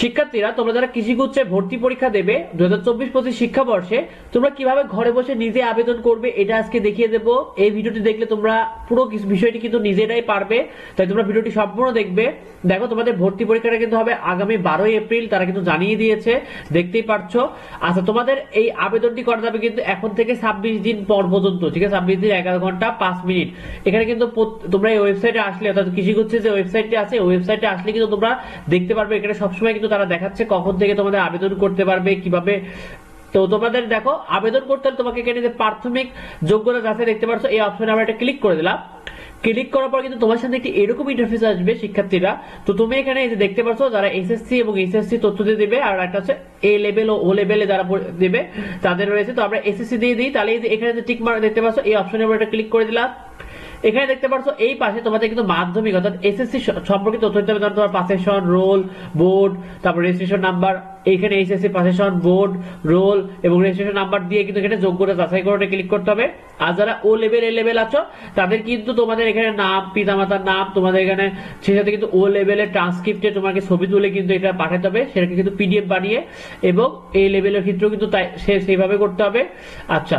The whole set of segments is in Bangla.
শিক্ষার্থীরা, তোমরা যারা কৃষিগুচ্ছে ভর্তি পরীক্ষা দেবে দু হাজার চব্বিশ পঁচিশ শিক্ষাবর্ষে, তোমরা কীভাবে ঘরে বসে নিজে আবেদন করবে এটা আজকে দেখিয়ে দেবো। এই ভিডিওটি দেখলে তোমরা পুরো বিষয়টি কিন্তু নিজেরাই পারবে, তাই তোমরা ভিডিওটি সম্পূর্ণ দেখবে। দেখো, তোমাদের ভর্তি পরীক্ষাটা কিন্তু হবে আগামী বারোই এপ্রিল, তারা কিন্তু জানিয়ে দিয়েছে, দেখতেই পারছ। আচ্ছা তোমাদের এই আবেদনটি করা যাবে কিন্তু এখন থেকে ছাব্বিশ দিন পর পর্যন্ত, ঠিক আছে? ছাব্বিশ দিন এগারো ঘণ্টা পাঁচ মিনিট। এখানে কিন্তু তোমরা এই ওয়েবসাইটে আসলে, অর্থাৎ কৃষি কৃষিগুচ্ছে যে ওয়েবসাইটটি আছে ওয়েবসাইটে আসলে কিন্তু তোমরা দেখতে পারবে, এখানে সবসময় কিন্তু তারা দেখাচ্ছে কখন থেকে তোমাদের আবেদন করতে পারবে, কীভাবে। তো তোমাদের দেখো, আবেদন করতে হলে তোমাকে এখানে যে প্রাথমিক যোগ্যতা যাচাই দেখতে পাচ্ছ এই অপশনে আমরা এটা ক্লিক করে দিলাম। ক্লিক করার পর কিন্তু তোমার সামনে একটি এরকম ইন্টারফেস আসবে শিক্ষার্থীরা। তো তুমি এখানে এই যে দেখতে পাচ্ছ যারা এসএসসি এবং এসএসসি তথ্য দিয়ে দিবে, আর একটা হচ্ছে এ লেভেল ও ও লেভেলে যারা দেবে, তাদের রয়েছে। তো আমরা এসএসসি দিয়ে দিই, তাহলে এই যে এখানে যে টিক মার্ক দেখতে পাচ্ছ, এই অপশনে আমরা এটা ক্লিক করে দিলাম। এখানে দেখতে পাচ্ছ এই পাশে তোমাদের কিন্তু মাধ্যমিক, অর্থাৎ এসএসসি সম্পর্কিত তথ্য দিতে হবে। ধরো তোমার পাসের সন রোল বোর্ড তারপর রেজিস্ট্রেশন নাম্বার এইখানে এইচএসসি পাসেশন বোর্ড রোল এবং রেজিস্ট্রেশন নাম্বার দিয়ে কিন্তু এখানে যোগ্যতা যাচাই করে ক্লিক করতে হবে। আর যারা ও লেভেল এ লেভেল আছো, তাদের কিন্তু তোমাদের এখানে নাম, পিতামাতার নাম, তোমাদের এখানে সাথে কিন্তু ও লেভেলের ট্রান্সক্রিপ্টে তোমাকে ছবি তুলে কিন্তু এটা পাঠাতে হবে। সেটাকে কিন্তু পিডিএফ বানিয়ে এবং এই লেভেলের ক্ষেত্রেও কিন্তু তাই সেইভাবে করতে হবে। আচ্ছা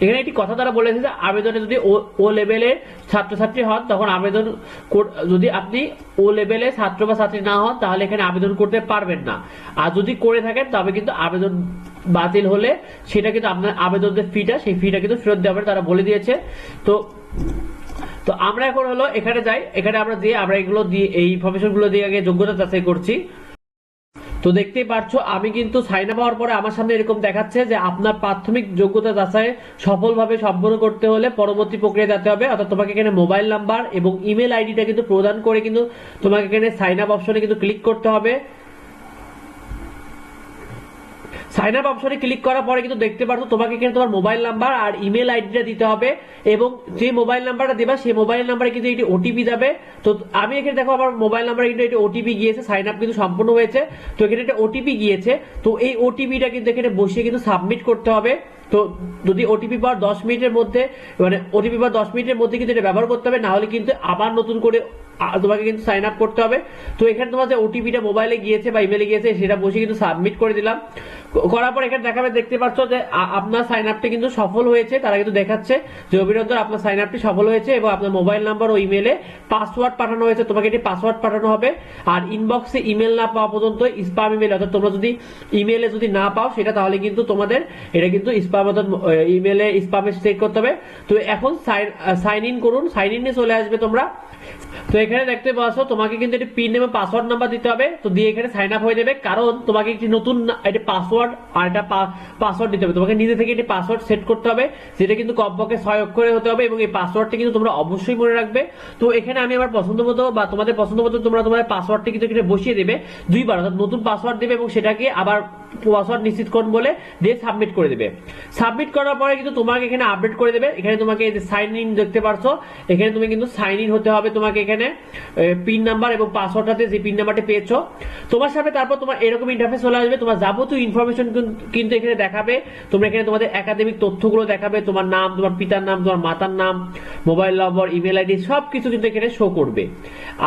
এখানে একটি কথা তারা বলেছে যে আবেদনে যদি ও- লেভেলের ছাত্রছাত্রী হন, তখন আবেদন যদি আপনি ও লেভেলে ছাত্র বা ছাত্রী না হন, তাহলে এখানে আবেদন করতে পারবেন না। আর যদি করে থাকেন, তবে কিন্তু আবেদন বাতিল হলে সেটা কিন্তু আপনার আবেদনের ফিটা সেই ফিটা কিন্তু ফেরত দেওয়া তারা বলে দিয়েছে। তো তো আমরা এখন হলো এখানে যাই। এখানে আমরা দিয়ে আমরা এগুলো দিয়ে, এই ইনফরমেশনগুলো দিয়ে আগে যোগ্যতা যাচাই করছি। তো দেখতেই পারছ, আমি কিন্তু সাইন আপ হওয়ার পরে আমার সামনে এরকম দেখাচ্ছে যে আপনার প্রাথমিক যোগ্যতা যাচাই সফলভাবে সম্পন্ন করতে হলে পরবর্তী প্রক্রিয়া যেতে হবে। অর্থাৎ তোমাকে এখানে মোবাইল নাম্বার এবং ইমেল আইডিটা কিন্তু প্রদান করে কিন্তু তোমাকে এখানে সাইন আপ অপশনে কিন্তু ক্লিক করতে হবে। সাইন আপ অপশনে ক্লিক করার পরে কিন্তু দেখতে পারছ তোমাকে এখানে তোমার মোবাইল নাম্বার আর ইমেল আইডিটা দিতে হবে এবং যে মোবাইল নাম্বারটা দেবা, সেই মোবাইল নাম্বারে কিন্তু এটি ওটিপি যাবে। তো আমি এখানে দেখো আমার মোবাইল নাম্বারে কিন্তু এটি ওটিপি গিয়েছে সাইন আপ কিন্তু সম্পূর্ণ হয়েছে। তো এখানে একটা ওটিপি গিয়েছে, তো এই ওটিপিটা কিন্তু এখানে বসিয়ে কিন্তু সাবমিট করতে হবে। তো যদি ওটিপি পাওয়ার দশ মিনিটের মধ্যে মানে ওটিপি পাওয়ার দশ মিনিটের মধ্যে কিন্তু এটা ব্যবহার করতে হবে না হলে কিন্তু আবার নতুন করে তোমাকে কিন্তু সাইন আপ করতে হবে। তো এখানে তোমার যে ওটিপিটা মোবাইলে গিয়েছে বা ইমেলে গিয়েছে, সেটা বসে কিন্তু সাবমিট করে দিলাম। করার পর এখানে দেখাবে, দেখতে পাচ্ছ যে আপনার সাইন আপটি কিন্তু সফল হয়েছে, তারা কিন্তু দেখাচ্ছে যে অভিনন্দন, আপনার সাইন আপটি সফল হয়েছে এবং আপনার মোবাইল নাম্বার ও ইমেলে পাসওয়ার্ড পাঠানো হয়েছে। তোমাকে এটি পাসওয়ার্ড পাঠানো হবে। আর ইনবক্সে ইমেল না পাওয়া পর্যন্ত স্পাম ইমেল অর্থাৎ তোমরা যদি ইমেলে যদি না পাও, সেটা তাহলে কিন্তু তোমাদের, এটা কিন্তু স্পাম অর্থাৎ ইমেলে স্পামে চেক করতে হবে। তো এখন সাইন সাইন ইন করুন। সাইন ইনে চলে আসবে তোমরা। তো এখানে দেখতে পাচ্ছ তোমাকে কিন্তু একটি পিন এবং পাসওয়ার্ড নাম্বার দিতে হবে। তো দিয়ে এখানে সাইন আপ হয়ে যাবে, কারণ তোমাকে একটি নতুন একটি পাসওয়ার্ড আর একটা পাসওয়ার্ড দিতে হবে। তোমাকে নিজে থেকে একটি পাসওয়ার্ড সেট করতে হবে, যেটা কিন্তু কমপক্ষে ছয় অক্ষরে হতে হবে এবং এই পাসওয়ার্ডটি কিন্তু তোমরা অবশ্যই মনে রাখবে। তো এখানে আমি আমার পছন্দ মতো বা তোমাদের পছন্দ মতো তোমরা তোমার পাসওয়ার্ডটি কিন্তু এখানে বসিয়ে দেবে, দুইবার, অর্থাৎ নতুন পাসওয়ার্ড দেবে এবং সেটাকে আবার পাসওয়ার্ড নিশ্চিত করুন বলে দিয়ে সাবমিট করে দেবে। সাবমিট করার পরে কিন্তু তোমাকে এখানে আপডেট করে দেবে। এখানে তোমাকে এই যে সাইন ইন দেখতে পারছ, এখানে তুমি কিন্তু সাইন ইন হতে হবে তোমাকে এখানে পিন নাম্বার এবং পাসওয়ার্ডটাতে যে পিন নাম্বারটি পেয়েছ। তোমার সাথে তারপর তোমার এরকম ইন্টারফেস চলে আসবে। তোমার যাবতীয় ইনফরমেশন কিন্তু এখানে দেখাবে। তোমরা এখানে তোমাদের একাডেমিক তথ্যগুলো দেখাবে। তোমার নাম, তোমার পিতার নাম, তোমার মাতার নাম মোবাইল নম্বর ইমেল আইডি সবকিছু কিন্তু এখানে শো করবে।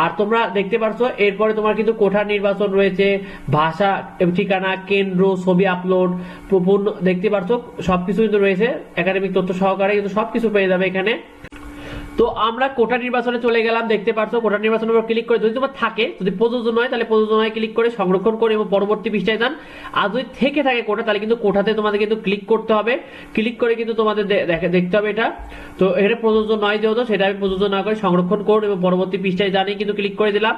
আর তোমরা দেখতে পারছ, এরপরে তোমার কিন্তু কোঠার নির্বাচন রয়েছে। ভাষা, ঠিকানা, কেন্দ্র ছবি আপলোড পূর্ণ দেখতে পারছ? সবকিছু কিন্তু রয়েছে একাডেমিক তথ্য সহকারে কিন্তু সবকিছু পেয়ে যাবে এখানে। তো আমরা কোটা নির্বাচনে চলে গেলাম, দেখতে পারছ, কোটা নির্বাচনের উপর ক্লিক করে যদি তোমার থাকে, যদি প্রযোজ্য নয় তাহলে প্রযোজ্য নয় ক্লিক করে সংরক্ষণ করে এবং পরবর্তী পৃষ্ঠায় যান। আর যদি থেকে থাকে কোটা, তাহলে কিন্তু কোটাতে তোমাদের কিন্তু ক্লিক করতে হবে। ক্লিক করে কিন্তু তোমাদের দেখে দেখতে হবে এটা। তো এটা প্রযোজ্য নয় যেহেতু, সেটা আমি প্রযোজ্য না করে সংরক্ষণ করুন এবং পরবর্তী পৃষ্ঠায় জানিয়ে কিন্তু ক্লিক করে দিলাম।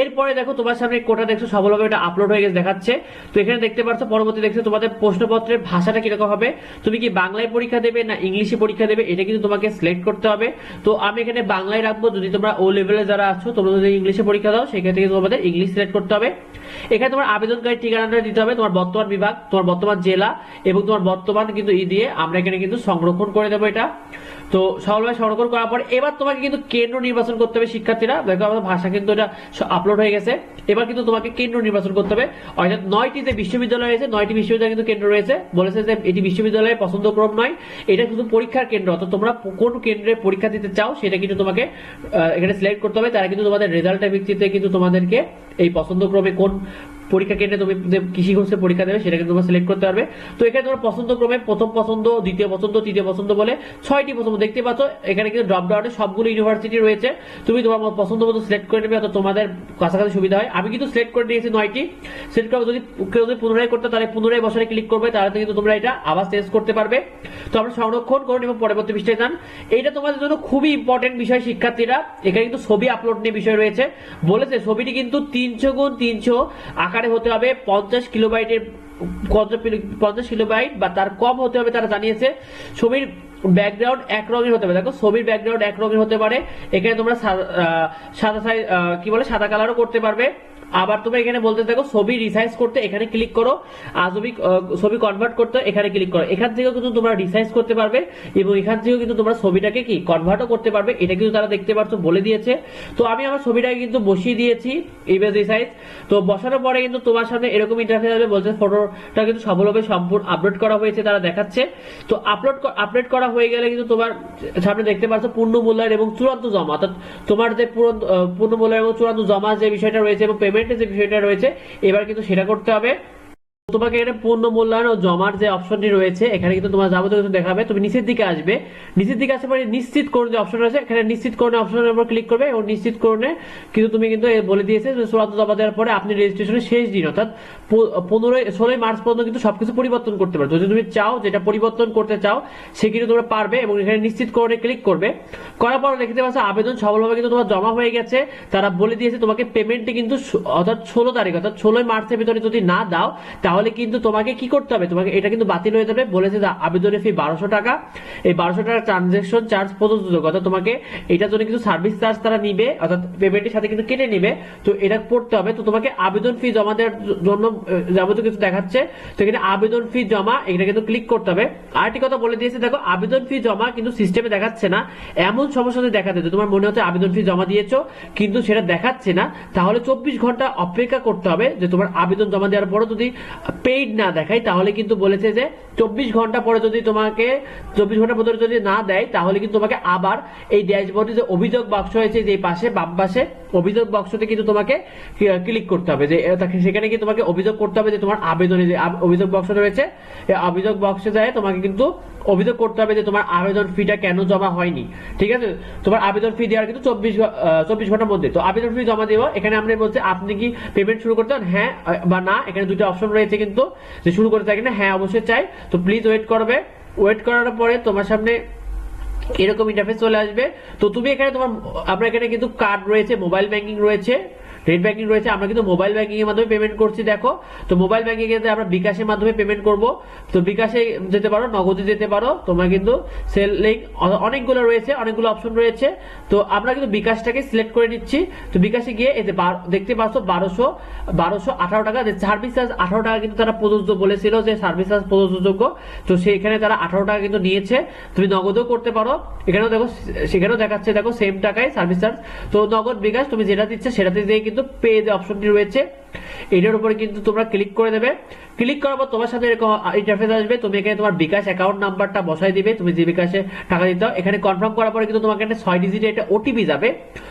এরপরে দেখো, তোমার সামনে কোটা দেখছ, সফলভাবে এটা আপলোড হয়ে গেছে, দেখাচ্ছে। তো এখানে দেখতে পাচ্ছ পরবর্তী দেখছ, তোমাদের প্রশ্নপত্রের ভাষাটা কীরকম হবে? তুমি কি বাংলায় পরীক্ষা দেবে না ইংলিশে পরীক্ষা দেবে? এটা কিন্তু তোমাকে সিলেক্ট করতে হবে। তো আমি এখানে বাংলায় রাখব। যদি তোমরা ও লেভেলে যারা আছো, তোমরা যদি ইংলিশে পরীক্ষা দাও সেক্ষেত্রে তোমাদের ইংলিশ সিলেক্ট করতে হবে। এখানে তোমার আবেদনকারী ঠিকানাটা দিতে হবে, তোমার বর্তমান বিভাগ, তোমার বর্তমান জেলা এবং তোমার বর্তমান কিন্তু ই দিয়ে আমরা এখানে কিন্তু সংরক্ষণ করে দেবো এটা। তো সফলভাবে সংরক্ষণ করার পর এবার তোমাকে কিন্তু কেন্দ্র নির্বাচন করতে হবে, শিক্ষার্থীরা। দেখো, আমাদের ভাষা কিন্তু এটা আপলোড হয়ে গেছে। এবার কিন্তু তোমাকে কেন্দ্র নির্বাচন করতে হবে। অর্থাৎ নয়টি যে বিশ্ববিদ্যালয় রয়েছে, নয়টি বিশ্ববিদ্যালয় কিন্তু কেন্দ্র রয়েছে। বলেছে যে এটি বিশ্ববিদ্যালয়ের পছন্দক্রম নয়। এটা শুধু পরীক্ষার কেন্দ্র। অর্থাৎ তোমরা কোন কেন্দ্রে পরীক্ষা দিতে চাও, সেটা কিন্তু তোমাকে এখানে সিলেক্ট করতে হবে। তারা কিন্তু তোমাদের রেজাল্টের ভিত্তিতে কিন্তু তোমাদেরকে এই পছন্দক্রমে কোন পরীক্ষা কেন্দ্রে তুমি কৃষি কোর্সে পরীক্ষা দেবে সেটা কিন্তু তোমরা সিলেক্ট করতে পারবে। তো এখানে তোমার পছন্দ ক্রমে প্রথম পছন্দ, দ্বিতীয় পছন্দ, তৃতীয় পছন্দ বলে ছয়টি পছন্দ দেখতে পাচ্ছ। এখানে কিন্তু ড্রপ ডাউনে সবগুলো ইউনিভার্সিটি রয়েছে। তুমি তোমার পছন্দ মতো সিলেক্ট করে নেবে অথবা তোমাদের কাছাকাছি সুবিধা হয়। আমি কিন্তু সিলেক্ট করে নিয়েছি নয়টি। সিলেক্ট করব যদি কেউ যদি পুনরায় করতে, তাহলে পুনরায় বছরে ক্লিক করবে, তাহলে কিন্তু তোমরা এটা আবার চেঞ্জ করতে পারবে। তো আমরা সংরক্ষণ করুন এবং পরবর্তী পৃষ্ঠায় যান। এইটা তোমাদের জন্য খুবই ইম্পর্টেন্ট বিষয়, শিক্ষার্থীরা। এখানে কিন্তু ছবি আপলোড নিয়ে বিষয় রয়েছে। বলেছে, ছবিটি কিন্তু তিনশো গুণ তিনশো আকারে হতে হবে পঞ্চাশ কিলোবাইটের পঞ্চাশ কিলোবাইট বা তার কম হতে হবে তারা জানিয়েছে। ছবির ব্যাকগ্রাউন্ড এক রঙের হতে পারে। দেখো, ছবির ব্যাকগ্রাউন্ড এক রঙের হতে পারে। এখানে তোমরা সাদা সাইজ কি বলে, সাদা কালারও করতে পারবে। আবার তোমরা এখানে বলতে থাকো, ছবি রিসাইজ করতে এখানে ক্লিক করো আর ছবি কনভার্ট করতে এখানে ক্লিক করো। এখান থেকেও কিন্তু তোমরা রিসাইজ করতে পারবে এবং এখান থেকেও কিন্তু তোমরা ছবিটাকে কি কনভার্টও করতে পারবে। এটা কিন্তু তারা দেখতে পাচ্ছ বলে দিয়েছে। তো আমি আমার ছবিটাকে কিন্তু বসিয়ে দিয়েছি ইমেজ রিসাইজ তো বসানোর পরে কিন্তু তোমার সামনে এরকম ইন্টারফেস আসবে, বলছে ফটোটা কিন্তু সফলভাবে সম্পূর্ণ আপলোড করা হয়েছে, তারা দেখাচ্ছে। তো আপলোড আপলোড করা হয়ে গেলে কিন্তু তোমার সামনে দেখতে পাচ্ছ পূর্ণ মূল্যায়ন এবং চূড়ান্ত জমা। অর্থাৎ তোমার যে পূরণ মূল্যায়ন এবং চূড়ান্ত জমা যে বিষয়টা রয়েছে এবং পেমেন্টের যে বিষয়টা রয়েছে এবার কিন্তু সেটা করতে হবে। তোমাকে এখানে পূর্ণ মূল্যায়ন ও জমার যে অপশনটি রয়েছে, এখানে কিন্তু তোমার যাবতীয় কিছু দেখাবে। তুমি নিচের দিকে আসবে। নিচের দিকে আসার পরে নিশ্চিত করুন যে অপশন রয়েছে, এখানে নিশ্চিত করুন অপশনের উপর ক্লিক করবে এবং নিশ্চিত করুনে কিন্তু তুমি কিন্তু বলে দিয়েছে যে চূড়ান্ত জমা দেওয়ার পরে আপনি রেজিস্ট্রেশনের শেষ দিন, অর্থাৎ পনেরোই, ষোলোই মার্চ পর্যন্ত কিন্তু সবকিছু পরিবর্তন করতে পারো যদি তুমি চাও, যেটা পরিবর্তন করতে চাও, সে কিন্তু তোমরা পারবে এবং এখানে নিশ্চিত করণে ক্লিক করবে। করার পর দেখতে পাচ্ছ আবেদন সফলভাবে কিন্তু তোমার জমা হয়ে গেছে। তারা বলে দিয়েছে তোমাকে পেমেন্টটি কিন্তু অর্থাৎ ষোলো তারিখ, অর্থাৎ ষোলোই মার্চের ভিতরে যদি না দাও, তাহলে কিন্তু তোমাকে কি করতে হবে? তোমাকে, এটা কিন্তু বাতিল হয়ে যাবে। বলেছে আবেদনের ফি বারোশো টাকা। এই বারোশো টাকা ট্রানজেকশন চার্জ প্রযোজ্য। অর্থাৎ তোমাকে এটার জন্য কিন্তু সার্ভিস চার্জ তারা নিবে, অর্থাৎ পেমেন্টের সাথে কিন্তু কেটে নিবে। তো এটা পড়তে হবে। তো তোমাকে আবেদন ফি জমা দেওয়ার জন্য যাবতীয় কিছু দেখাচ্ছে। তো এখানে আবেদন ফি জমা এটা কিন্তু ক্লিক করতে হবে। আরেকটি কথা বলে দিয়েছে, দেখো, আবেদন ফি জমা কিন্তু সিস্টেমে দেখাচ্ছে না। এমন সমস্যা যদি দেখাতে যে তোমার মনে হচ্ছে আবেদন ফি জমা দিয়েছ, কিন্তু সেটা দেখাচ্ছে না, তাহলে চব্বিশ ঘণ্টা অপেক্ষা করতে হবে যে তোমার আবেদন জমা দেওয়ার পরও যদি পেইড না দেখায়, তাহলে কিন্তু বলেছে যে চব্বিশ ঘণ্টা পরে যদি তোমাকে, চব্বিশ ঘণ্টা পরে যদি না দেয়, তাহলে কিন্তু তোমাকে আবার এই ড্যাশবোর্ডে যে অভিযোগ বাক্স হয়েছে যে পাশে, বাম পাশে অভিযোগ বাক্সতে কিন্তু তোমাকে ক্লিক করতে হবে যে সেখানে কি তোমাকে অভিযোগ করতে হবে যে তোমার আবেদনে যে অভিযোগ বাক্স রয়েছে অভিযোগ বক্সে যায়, তোমাকে কিন্তু অভিযোগ করতে হবে যে তোমার আবেদন ফিটা কেন জমা হয়নি। ঠিক আছে? তোমার আবেদন ফি দেওয়ার কিন্তু চব্বিশ চব্বিশ ঘণ্টার মধ্যে। তো আবেদন ফি জমা দেবো এখানে আমরা বলছি, আপনি কি পেমেন্ট শুরু করতে হ্যাঁ বা না, এখানে দুটো অপশন রয়েছে কিন্তু যে শুরু করে চাই না হ্যাঁ অবশ্যই চাই। তো প্লিজ ওয়েট করবে। ওয়েট করার পরে তোমার সামনে এরকম ইন্টারফেস চলে আসবে। তো তুমি এখানে তোমার, আপনার এখানে কিন্তু কার্ড রয়েছে মোবাইল ব্যাংকিং রয়েছে। নেট ব্যাংকিং রয়েছে, আমরা কিন্তু মোবাইল ব্যাংকিং এর মাধ্যমে পেমেন্ট করছি, দেখো। তো মোবাইল ব্যাংকিং এ আমরা বিকাশের মাধ্যমে পেমেন্ট করব। তো বিকাশে যেতে পারো, নগদে যেতে পারো, তোমার কিন্তু সেল অনেকগুলো রয়েছে, অনেকগুলো অপশন রয়েছে। তো আমরা কিন্তু বিকাশটাকে সিলেক্ট করে নিচ্ছি। তো বিকাশে গিয়ে এতে দেখতে পাচ্ছ বারোশো বারোশো আঠারো টাকা। যে সার্ভিস চার্জ আঠারো টাকা কিন্তু তারা প্রযোজ্য বলেছিল, যে সার্ভিস চার্জ প্রযোজ্যযোগ্য। তো সেখানে তারা আঠারো টাকা কিন্তু নিয়েছে। তুমি নগদও করতে পারো। এখানেও দেখো, সেখানেও দেখাচ্ছে, দেখো সেম টাকায় সার্ভিস চার্জ তো নগদ বিকাশ, তুমি যেটা দিচ্ছে সেটাতে দিয়ে কিন্তু পে যে অপশনটি রয়েছে। এটার উপরে কিন্তু তোমরা ক্লিক করে দেবে। ক্লিক করার পর তোমার সাথে এরকম ইন্টারফেস আসবে। তুমি এখানে তোমার বিকাশ অ্যাকাউন্ট নাম্বারটা বসাই দিবে। তুমি যে বিকাশে টাকা দিতে এখানে কনফার্ম করার পরে কিন্তু তোমাকে একটা ছয় ডিজিটের একটা ওটিপি যাবে।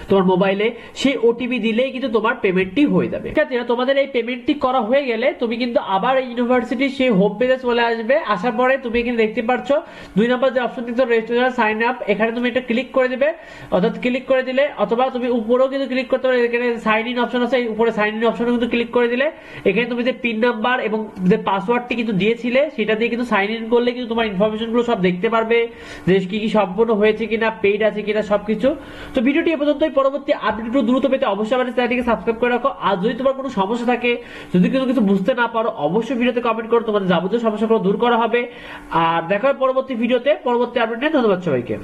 তোমার মোবাইলে সেই ওটিপি দিলেই কিন্তু তোমার পেমেন্টটি হয়ে যাবে। ঠিক আছে? তোমাদের এই পেমেন্টটি করা হয়ে গেলে তুমি কিন্তু আবার ইউনিভার্সিটির সেই হোম পেজে চলে আসবে। আসার পরে তুমি এখানে দেখতে পাচ্ছ দুই নম্বর যে অপশন দিতে রেজিস্ট্রেশন সাইন আপ এখানে তুমি এটা ক্লিক করে দিবে। অর্থাৎ ক্লিক করে দিলে, অথবা তুমি উপরেও কিন্তু ক্লিক করতে পারো। এখানে সাইন ইন অপশন আছে উপরে সাইন ইন অপশনে কিন্তু ক্লিক করে দিলে, এখানে তুমি যে পিন নাম্বার এবং যে পাসওয়ার্ডটি কিন্তু দিয়েছিলে, সেটা দিয়ে কিন্তু সাইন ইন করলে কিন্তু তোমার ইনফরমেশনগুলো সব দেখতে পারবে যে কি কি সম্পূর্ণ হয়েছে কিনা পেইড আছে কিনা, সবকিছু। তো ভিডিওটি এ পর্যন্তই। পরবর্তী আপডেট একটু দ্রুত পেতে অবশ্যই আমাদের চ্যানেলটিকে সাবস্ক্রাইব করে রাখো। আর যদি তোমার কোনো সমস্যা থাকে, যদি কিছু কিছু বুঝতে না পারো, অবশ্যই ভিডিওতে কমেন্ট করো। তোমাদের যাবতীয় সমস্যাগুলো দূর করা হবে। আর দেখা হবে পরবর্তী ভিডিওতে। পরবর্তী আপডেট নিয়ে ধন্যবাদ সবাইকে।